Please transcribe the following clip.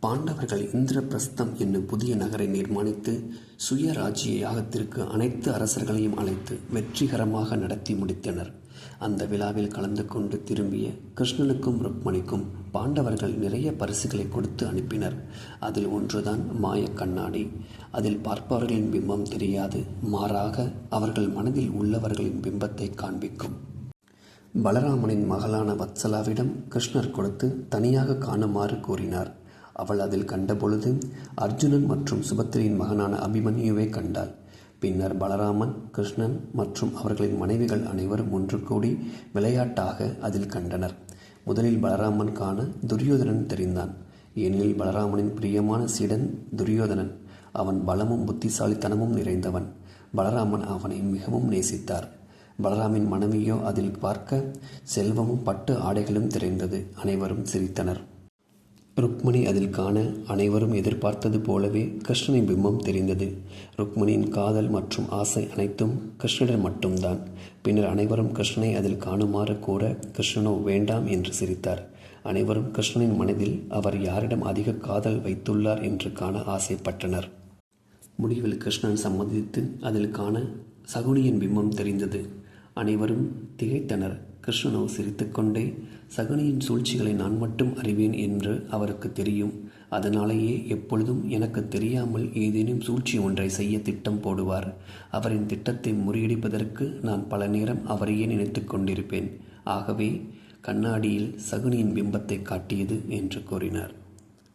பாண்டவர்கள் இந்திரபிரஸ்தம் என்னும் புதிய நகரை நிர்மாணித்து சுயராஜ்ய யாகத்திற்கு அனைத்து அரசர்களையும் அழைத்து வெற்றிகரமாக நடத்தி முடித்தனர். அந்த விழாவில் கலந்து கொண்டு திரும்பிய கிருஷ்ணனுக்கும் ருக்மணிக்கும் பாண்டவர்கள் நிறைய பரிசுகளை கொடுத்து அனுப்பினர். அதில் ஒன்றுதான் மாயக் கண்ணாடி. அதில் பார்ப்பவர்களின் பிம்பம் தெரியாது. மாறாக அவர்கள் மனதில் உள்ளவர்களின் பிம்பத்தை காண்பிக்கும். பலராமனின் மகளான வத்சலாவிடம் கிருஷ்ணர் கொடுத்து தனியாக காணுமாறு கூறினார். அவள் அதில் கண்டபொழுது அர்ஜுனன் மற்றும் சுபத்திரியின் மகனான அபிமன்யுவை கண்டாள். பின்னர் பலராமன் கிருஷ்ணன் மற்றும் அவர்களின் மனைவிகள் அனைவரும் ஒன்று கூடி விளையாட்டாக அதில் கண்டனர். முதலில் பலராமன் காண துரியோதனன் தெரிந்தான். ஏனெனில் பலராமனின் பிரியமான சீடன் துரியோதனன். அவன் பலமும் புத்திசாலித்தனமும் நிறைந்தவன். பலராமன் அவனை மிகவும் நேசித்தார். பலராமின் மனைவியோ அதில் பார்க்க செல்வமும் பட்டு ஆடைகளும் தெரிந்தது. அனைவரும் சிரித்தனர். ருக்மணி அதில் காண அனைவரும் எதிர்பார்த்தது போலவே கிருஷ்ணனின் பிம்பம் தெரிந்தது. ருக்மணியின் காதல் மற்றும் ஆசை அனைத்தும் கிருஷ்ணனிடம் மட்டும்தான். பின்னர் அனைவரும் கிருஷ்ணனை அதில் காணுமாறு கூற கிருஷ்ணனோ வேண்டாம் என்று சிரித்தார். அனைவரும் கிருஷ்ணனின் மனதில் அவர் யாரிடம் அதிக காதல் வைத்துள்ளார் என்று காண ஆசைப்பட்டனர். முடிவில் கிருஷ்ணன் சம்மதித்து அதில் காண சகுனியின் பிம்பம் தெரிந்தது. அனைவரும் திகைத்தனர். கிருஷ்ணனோ சிரித்துக்கொண்டே சகுனியின் சூழ்ச்சிகளை நான் மட்டும் அறிவேன் என்று அவருக்கு தெரியும். அதனாலேயே எப்பொழுதும் எனக்கு தெரியாமல் ஏதேனும் சூழ்ச்சி ஒன்றை செய்ய திட்டம் போடுவார். அவரின் திட்டத்தை முறியடிப்பதற்கு நான் பல நேரம் அவரையே நினைத்து கொண்டிருப்பேன். ஆகவே கண்ணாடியில் சகுனியின் பிம்பத்தை காட்டியது என்று கூறினார்.